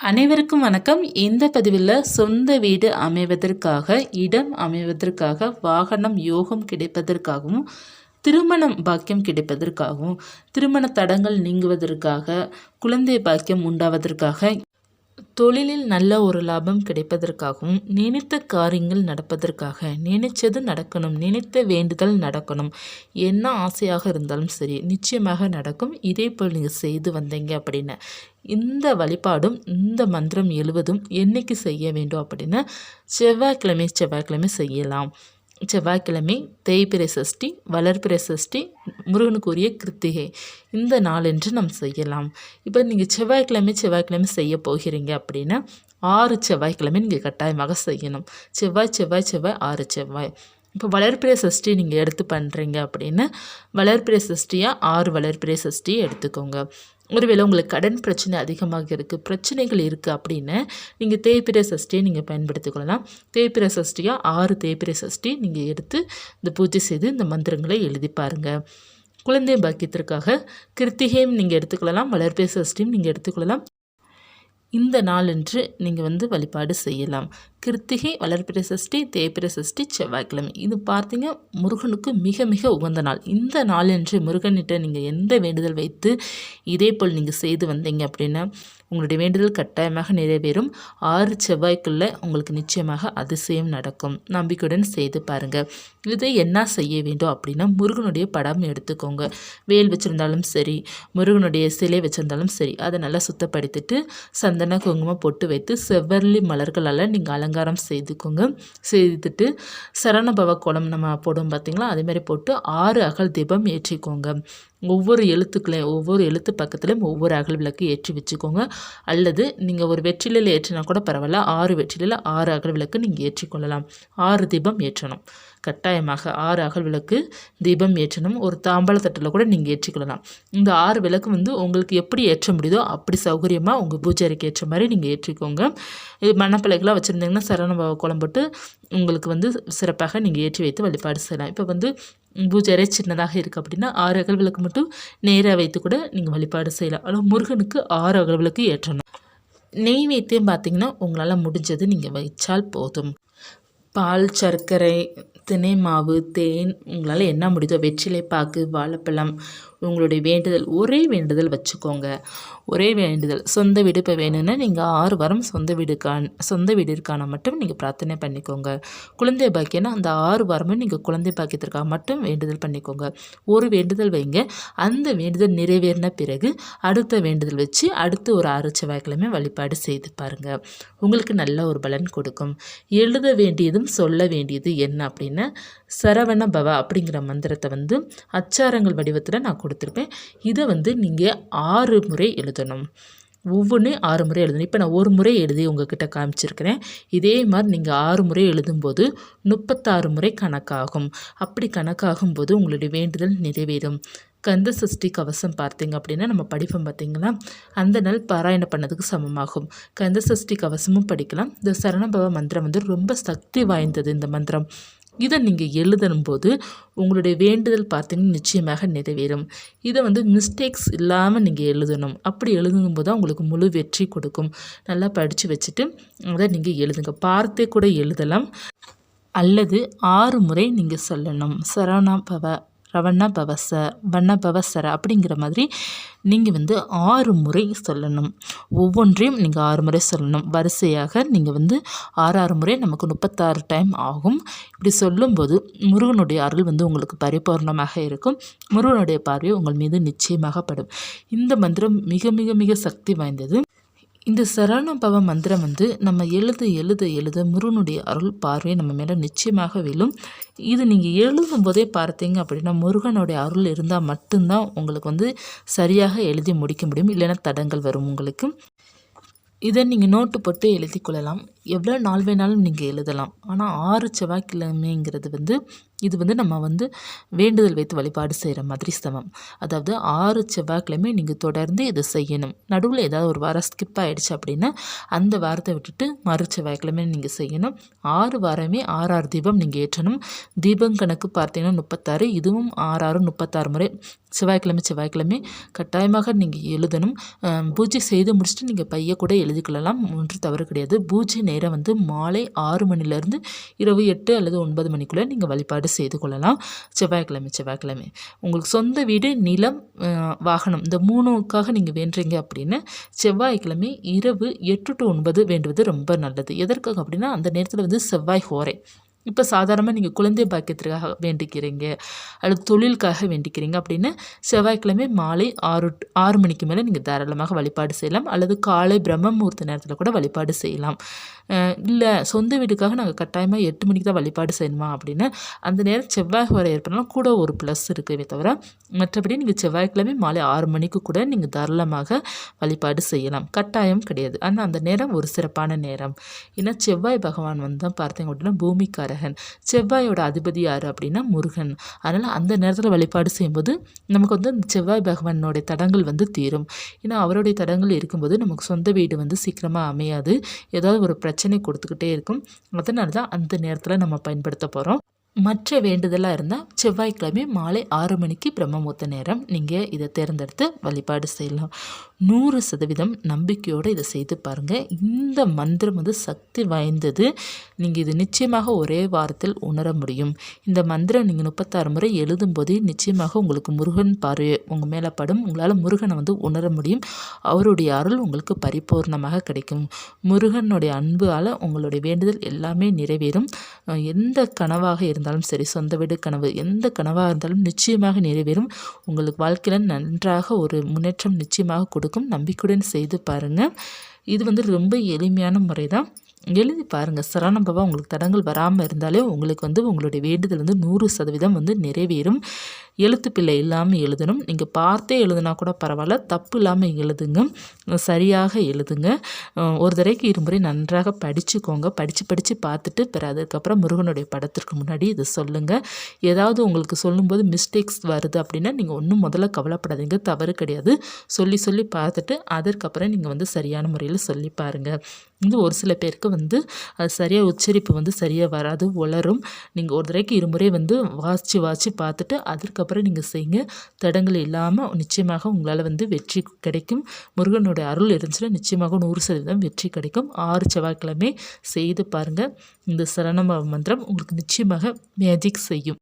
அனைவருக்கும் வணக்கம். இந்த பதிவில் சொந்த வீடு அமைவதற்காக இடம் அமைவதற்காக வாகனம் யோகம் கிடைப்பதற்காகவும் திருமணம் பாக்கியம் கிடைப்பதற்காகவும் திருமண தடங்கள் நீங்குவதற்காக குழந்தை பாக்கியம் உண்டாவதற்காக தொழிலில் நல்ல ஒரு லாபம் கிடைப்பதற்காகவும் நினைத்த காரியங்கள் நடப்பதற்காக நினைச்சது நடக்கணும் நினைத்த வேண்டுதல் நடக்கணும் என்ன ஆசையாக இருந்தாலும் சரி நிச்சயமாக நடக்கும். இதே போல் நீங்கள் செய்து வந்தீங்க அப்படின்னு இந்த வழிபாடும் இந்த மந்திரம் எழுவதும் என்னைக்கு செய்ய வேண்டும் அப்படின்னு செவ்வாய்க்கிழமை செவ்வாய்க்கிழமை செய்யலாம். செவ்வாய்க்கிழமை தேய்பிரை சஷ்டி வளர்பிறை சஷ்டி முருகனுக்குரிய கிருத்திகை. இந்த நாளென்று நாம் செய்யலாம். இப்போ நீங்கள் செவ்வாய்க்கிழமை செவ்வாய்க்கிழமை செய்ய போகிறீங்க அப்படின்னா ஆறு செவ்வாய்க்கிழமை நீங்கள் கட்டாயமாக செய்யணும். செவ்வாய் செவ்வாய் செவ்வாய் ஆறு செவ்வாய். இப்போ வளர்ப்பிரை சஷ்டி நீங்கள் எடுத்து பண்ணுறீங்க அப்படின்னா வளர்ப்பிரை சஷ்டியாக ஆறு வளர்ப்பிரை சஷ்டியை எடுத்துக்கோங்க. ஒருவேளை உங்களுக்கு கடன் பிரச்சனை அதிகமாக இருக்குது பிரச்சனைகள் இருக்குது அப்படின்னு நீங்கள் தேய்பிரை சஷ்டியை நீங்கள் பயன்படுத்திக் கொள்ளலாம் தேய்பிரை சஷ்டியாக ஆறு தேய்பிரை சஷ்டி நீங்கள் எடுத்து இந்த பூஜை செய்து இந்த மந்திரங்களை எழுதி பாருங்கள் குழந்தை பாக்கியத்திற்காக கிருத்திகையும் நீங்கள் எடுத்துக்கொள்ளலாம் வளர்ப்பிறை சஷ்டியும் நீங்கள் எடுத்துக்கொள்ளலாம். இந்த நாளன்று நீங்கள் வந்து வழிபாடு செய்யலாம். கிருத்திகை வளர்ப்பிறை சஷ்டி தேய்பிறை சஷ்டி செவ்வாய்க்கிழமை. இது பார்த்தீங்க முருகனுக்கு மிக மிக உகந்த நாள். இந்த நாளன்று முருகன்கிட்ட நீங்கள் எந்த வேண்டுதல் வைத்து இதே போல் நீங்கள் செய்து வந்தீங்க அப்படின்னா உங்களுடைய வேண்டுதல் கட்டாயமாக நிறைவேறும். ஆறு செவ்வாய்க்குள்ளே உங்களுக்கு நிச்சயமாக அதிசயம் நடக்கும். நம்பிக்கையுடன் செய்து பாருங்கள் இதை என்ன செய்ய வேண்டும் அப்படின்னா முருகனுடைய படம் எடுத்துக்கோங்க. வேல் வச்சுருந்தாலும் சரி முருகனுடைய சிலை வச்சுருந்தாலும் சரி அதை நல்லா சுத்தப்படுத்திட்டு சந்தன குங்குமம் பொட்டு வைத்து செவ்வரளி மலர்களால் நீங்கள் அலங்காரம் செய்துக்கோங்க. செய்துட்டு சரணபவ கோலம் நம்ம போடும் பார்த்திங்களா அதேமாதிரி போட்டு ஆறு அகல் தீபம் ஏற்றிக்கோங்க. ஒவ்வொரு எழுத்துக்களையும் ஒவ்வொரு எழுத்து பக்கத்துலையும் ஒவ்வொரு அகல் விளக்கு ஏற்றி வச்சுக்கோங்க. அல்லது நீங்கள் ஒரு வெற்றிலையில் ஏற்றினா கூட பரவாயில்ல. ஆறு வெற்றிலையில் ஆறு அகல் விளக்கு நீங்கள் ஏற்றிக்கொள்ளலாம். ஆறு தீபம் ஏற்றணும். கட்டாயமாக ஆறு அகல் விளக்கு தீபம் ஏற்றணும். ஒரு தாம்பாளத்தட்டில் கூட நீங்கள் ஏற்றிக்கொள்ளலாம். இந்த ஆறு விளக்கு வந்து உங்களுக்கு எப்படி ஏற்ற முடியுதோ அப்படி சௌகரியமாக உங்கள் பூஜைக்கு ஏற்ற மாதிரி நீங்கள் ஏற்றிக்கோங்க. இது மணப்பிள்ளைகளாக வச்சுருந்தீங்கன்னா சரண குழம்பு போட்டு உங்களுக்கு வந்து சிறப்பாக நீங்கள் ஏற்றி வைத்து வழிபாடு செய்யலாம். இப்போ வந்து பூஜை சின்னதாக இருக்குது அப்படின்னா ஆறு அகல் விளக்கு மட்டும் நேராக வைத்து கூட நீங்கள் வழிபாடு செய்யலாம். ஆனால் முருகனுக்கு ஆறு அகல் விளக்கு ஏற்றணும் நெய்வேத்தியம் பார்த்தீங்கன்னா உங்களால் முடிஞ்சது நீங்கள் வைச்சால் போதும். பால் சர்க்கரை தினை மாவு தேன் உங்களால் என்ன முடியுதோ வெற்றிலை பாக்கு வாழைப்பழம் உங்களுடைய வேண்டுதல் ஒரே வேண்டுதல் வச்சுக்கோங்க. ஒரே வேண்டுதல். சொந்த வீடு இப்போ வேணும்னா நீங்கள் ஆறு வாரம் சொந்த வீடுக்கான சொந்த வீடிற்கான மட்டும் நீங்கள் பிரார்த்தனை பண்ணிக்கோங்க. குழந்தை பாக்கியம்னா அந்த ஆறு வாரமும் நீங்கள் குழந்தை பாக்கியத்திற்காக மட்டும் வேண்டுதல் பண்ணிக்கோங்க. ஒரு வேண்டுதல் வைங்க. அந்த வேண்டுதல் நிறைவேறின பிறகு அடுத்த வேண்டுதல் வச்சு அடுத்து ஒரு ஆறு செவ்வாய்க்கிழமை வழிபாடு செய்து பாருங்கள் உங்களுக்கு நல்ல ஒரு பலன் கொடுக்கும். எழுத வேண்டியதும் சொல்ல வேண்டியது என்ன அப்படின்னா சரவண பவ அப்படிங்கிற மந்திரத்தை வந்து அச்சாரங்கள் வடிவத்தில் நான் கொடுத்துருப்பேன். இதை வந்து நீங்கள் ஆறு முறை எழுதணும். ஒவ்வொன்று ஆறு முறை எழுதணும். இப்போ நான் ஒரு முறை எழுதி உங்ககிட்ட காமிச்சிருக்கிறேன். இதே மாதிரி நீங்கள் ஆறு முறை எழுதும்போது முப்பத்தாறு முறை கணக்காகும். அப்படி கணக்காகும் போது உங்களுடைய வேண்டுதல் நிறைவேறும். கந்த சஷ்டி கவசம் பார்த்தீங்க அப்படின்னா நம்ம படிப்போம் பார்த்தீங்களா? அந்த நாள் பாராயணம் பண்ணதுக்கு சமமாகும். கந்த சஷ்டி கவசமும் படிக்கலாம். இந்த சரணபவ மந்திரம் வந்து ரொம்ப சக்தி வாய்ந்தது இந்த மந்திரம். இதை நீங்கள் எழுதணும் போது உங்களுடைய வேண்டுதல் பார்த்தீங்கன்னா நிச்சயமாக நிறைவேறும். இதை வந்து மிஸ்டேக்ஸ் இல்லாமல் நீங்கள் எழுதணும். அப்படி எழுதும் போது தான் உங்களுக்கு முழு வெற்றி கொடுக்கும். நல்லா படித்து வச்சுட்டு அதை நீங்கள் எழுதுங்க. பார்த்தே கூட எழுதலாம். அல்லது ஆறு முறை நீங்கள் சொல்லணும். சரவணா பவ. ரவண்ண பவச வண்ண பவசர அப்படிங்கிற மாதிரி நீங்கள் வந்து ஆறு முறை சொல்லணும். ஒவ்வொன்றையும் நீங்கள் ஆறு முறை சொல்லணும். வரிசையாக நீங்கள் வந்து ஆறு ஆறு முறை நமக்கு முப்பத்தாறு டைம் ஆகும். இப்படி சொல்லும்போது முருகனுடைய அருள் வந்து உங்களுக்கு பரிபூர்ணமாக இருக்கும். முருகனுடைய பார்வை உங்கள் மீது நிச்சயமாக படும். இந்த மந்திரம் மிக மிக மிக சக்தி வாய்ந்தது. இந்த சரணபவ மந்திரம் வந்து நம்ம எழுத எழுத எழுத முருகனுடைய அருள் பார்வை நம்ம மேலே நிச்சயமாக விழும். இது நீங்கள் எழுதும் போதே பார்த்தீங்க அப்படின்னா முருகனுடைய அருள் இருந்தால் மட்டும்தான் உங்களுக்கு வந்து சரியாக எழுதி முடிக்க முடியும். இல்லைன்னா தடங்கள் வரும் உங்களுக்கு. இதை நீங்கள் நோட்டு போட்டு எழுதி கொள்ளலாம். எவ்வளோ நாள் வேணாலும் நீங்கள் எழுதலாம். ஆனால் ஆறு செவ்வாய்க்கிழமைங்கிறது வந்து இது வந்து நம்ம வந்து வேண்டுதல் வைத்து வழிபாடு செய்கிற மாதிரி சமம். அதாவது ஆறு செவ்வாய்க்கிழமை நீங்கள் தொடர்ந்து இதை செய்யணும். நடுவில் ஏதாவது ஒரு வாரம் ஸ்கிப் ஆகிடுச்சு அப்படின்னா அந்த வாரத்தை விட்டுட்டு மறு செவ்வாய்க்கிழமை நீங்கள் செய்யணும். ஆறு வாரமே ஆறாறு தீபம் நீங்கள் ஏற்றணும். தீபம் கணக்கு பார்த்தீங்கன்னா முப்பத்தாறு. இதுவும் ஆறாறு முப்பத்தாறு முறை. செவ்வாய்க்கிழமை செவ்வாய்க்கிழமை கட்டாயமாக நீங்கள் எழுதணும். பூஜை செய்து முடிச்சுட்டு நீங்கள் பைய கூட எழுதிக்கொள்ளலாம் ஒன்று தவறு கிடையாது. பூஜை நேரம் வந்து மாலை ஆறு மணிலேருந்து இரவு எட்டு அல்லது ஒன்பது மணிக்குள்ளே நீங்கள் வழிபாடு செய்து கொள்ளலாம். செவ்வாய்க்கிழமை செவ்வாய்க்கிழமை. உங்களுக்கு சொந்த வீடு நிலம் வாகனம் இந்த மூணுக்காக நீங்கள் வேண்டுறீங்க அப்படின்னு செவ்வாய்க்கிழமை இரவு எட்டு டு ஒன்பது வேண்டுவது ரொம்ப நல்லது. எதற்காக அப்படின்னா அந்த நேரத்தில் வந்து செவ்வாய் ஹோரை. இப்போ சாதாரணமாக நீங்கள் குழந்தை பாக்கியத்திற்காக வேண்டிக்கிறீங்க. அல்லது தொழிலுக்காக வேண்டிக்கிறீங்க அப்படின்னு செவ்வாய்க்கிழமை மாலை ஆறு ஆறு மணிக்கு மேலே நீங்கள் தாராளமாக வழிபாடு செய்யலாம். அல்லது காலை பிரம்ம முகூர்த்த நேரத்தில் கூட வழிபாடு செய்யலாம். இல்லை சொந்த வீட்டுக்காக நாங்கள் கட்டாயமாக எட்டு மணிக்கு தான் வழிபாடு செய்யணுமா அப்படின்னு அந்த நேரம் செவ்வாய் வர ஏற்படலாம். கூட ஒரு ப்ளஸ் இருக்குவே தவிர மற்றபடி நீங்கள் செவ்வாய்க்கிழமை மாலை ஆறு மணிக்கு கூட நீங்கள் தாராளமாக வழிபாடு செய்யலாம். கட்டாயம் கிடையாது. ஆனால் அந்த நேரம் ஒரு சிறப்பான நேரம். ஏன்னா செவ்வாய் பகவான் வந்து தான் பார்த்தீங்க அப்படின்னா பூமிக்கார கிரகன் செவ்வாயோட அதிபதி யார் அப்படின்னா முருகன். அதனால் அந்த நேரத்தில் வழிபாடு செய்யும்போது நமக்கு வந்து அந்த செவ்வாய் பகவானோடைய தடங்கள் வந்து தீரும். ஏன்னா அவருடைய தடங்கள் இருக்கும்போது நமக்கு சொந்த வீடு வந்து சீக்கிரமாக அமையாது. ஏதாவது ஒரு பிரச்சனை கொடுத்துக்கிட்டே இருக்கும். அதனால தான் அந்த நேரத்தில் நம்ம பயன்படுத்த போகிறோம் மற்ற வேண்டுதலாக இருந்தால் செவ்வாய்க்கிழமை மாலை ஆறு மணிக்கு பிரம்மமூர்த்த நேரம். நீங்கள் இதை தேர்ந்தெடுத்து வழிபாடு செய்யலாம். நூறு சதவீதம் நம்பிக்கையோடு இதை செய்து பாருங்கள் இந்த மந்திரம் வந்து சக்தி வாய்ந்தது. நீங்கள் இது நிச்சயமாக ஒரே வாரத்தில் உணர முடியும். இந்த மந்திரம் நீங்கள் முப்பத்தாறு முறை எழுதும்போது நிச்சயமாக உங்களுக்கு முருகன் பார்வை உங்கள் மேலே படும். உங்களால் முருகனை வந்து உணர முடியும். அவருடைய அருள் உங்களுக்கு பரிபூர்ணமாக கிடைக்கும். முருகனுடைய அன்பால் உங்களுடைய வேண்டுதல் எல்லாமே நிறைவேறும். எந்த கனவாக இருந்தால் இருந்தாலும் சரி சொந்த வீடு கனவு எந்த கனவாக இருந்தாலும் நிச்சயமாக நிறைவேறும். உங்களுக்கு வாழ்க்கையில் நன்றாக ஒரு முன்னேற்றம் நிச்சயமாக கொடுக்கும். நம்பிக்கையுடன் செய்து பாருங்கள் இது வந்து ரொம்ப எளிமையான முறை தான் எழுதி பாருங்கள் சரணபவா உங்களுக்கு தடங்கள் வராமல் இருந்தாலே உங்களுக்கு வந்து உங்களுடைய வேண்டுதல் வந்து நூறு சதவீதம் வந்து நிறைவேறும். எழுத்து பிள்ளை இல்லாமல் எழுதணும். நீங்கள் பார்த்தே எழுதுனா கூட பரவாயில்ல. தப்பு இல்லாமல் எழுதுங்க. சரியாக எழுதுங்க. ஒரு தடவைக்கு இருமுறை நன்றாக படிச்சுக்கோங்க. படித்து படித்து பார்த்துட்டு பிற அதுக்கப்புறம் முருகனுடைய படத்திற்கு முன்னாடி இதை சொல்லுங்கள் ஏதாவது உங்களுக்கு சொல்லும்போது மிஸ்டேக்ஸ் வருது அப்படின்னா நீங்கள் ஒன்றும் முதல்ல கவலைப்படாதீங்க. தவறு கிடையாது. சொல்லி சொல்லி பார்த்துட்டு அதற்கப்புறம் நீங்கள் வந்து சரியான முறையில் சொல்லி பாருங்கள் வந்து ஒரு சில பேருக்கு வந்து அது சரியாக உச்சரிப்பு வந்து சரியாக வராது உளரும். நீங்கள் ஒரு தடவைக்கு இருமுறை வந்து வாசித்து வாசித்து பார்த்துட்டு அதற்கப்புறம் அதுக்கப்புறம் நீங்கள் செய்யுங்க. தடங்கள் இல்லாமல் நிச்சயமாக உங்களால் வந்து வெற்றி கிடைக்கும். முருகனுடைய அருள் இருந்துச்சுன்னா நிச்சயமாக நூறு சதவீதம் வெற்றி கிடைக்கும். ஆறு செவ்வாய்க்கிழமை செய்து பாருங்கள் இந்த சரணம மந்திரம் உங்களுக்கு நிச்சயமாக மேஜிக் செய்யும்.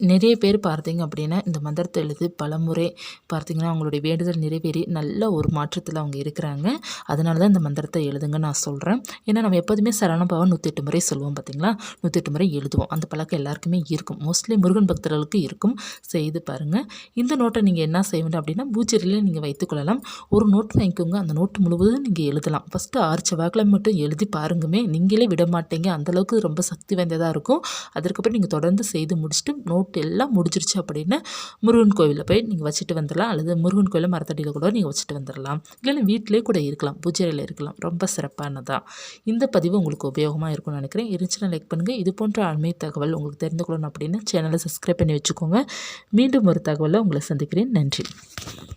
நிறைய பேர் பார்த்தீங்க அப்படின்னா இந்த மந்திரத்தை எழுது பலமுறை பார்த்தீங்கன்னா அவங்களுடைய வேண்டுதல் நிறைவேறி நல்ல ஒரு மாற்றத்தில் அவங்க இருக்கிறாங்க. அதனால தான் இந்த மந்திரத்தை எழுதுங்க நான் சொல்கிறேன் ஏன்னா நம்ம எப்போதுமே சரணபாவம் நூற்றி எட்டு முறை சொல்லுவோம் பார்த்தீங்களா நூற்றி எட்டு முறை எழுதுவோம். அந்த பழக்கம் எல்லாருக்குமே இருக்கும். மோஸ்ட்லி முருகன் பக்தர்களுக்கு இருக்கும். செய்து பாருங்கள் இந்த நோட்டை நீங்கள் என்ன செய்ய வேண்டும் அப்படின்னா பூச்செரியில் நீங்கள் வைத்துக்கொள்ளலாம் ஒரு நோட் வாங்கிக்கோங்க. அந்த நோட்டு முழுவதும் நீங்கள் எழுதலாம். ஃபஸ்ட்டு ஆறு செவ்வாய்க்கிழமை மட்டும் எழுதி பாருங்கமே. நீங்களே விட மாட்டீங்க அந்தளவுக்கு ரொம்ப சக்தி வாய்ந்ததாக இருக்கும். அதற்கப்புறம் நீங்கள் தொடர்ந்து செய்து முடிச்சுட்டு நோட் ப்ராஜெக்ட் எல்லாம் முடிஞ்சிருச்சு அப்படின்னு முருகன் கோவிலில் போய் நீங்கள் வச்சுட்டு வந்துடலாம் அல்லது முருகன் கோயிலில் மரத்தடியில் கூட நீங்கள் வச்சுட்டு வந்துடலாம் இல்லைன்னா வீட்டிலே கூட இருக்கலாம். பூஜையில் இருக்கலாம். ரொம்ப சிறப்பானதான் இந்த பதிவு உங்களுக்கு உபயோகமாக இருக்கும்னு நினைக்கிறேன். இருந்துச்சுன்னா லைக் பண்ணுங்கள் இது போன்ற ஆன்மீக தகவல் உங்களுக்கு தெரிந்து கொள்ளணும் அப்படின்னு சேனலை சப்ஸ்கிரைப் பண்ணி வச்சுக்கோங்க. மீண்டும் ஒரு தகவலை உங்களை சந்திக்கிறேன். நன்றி.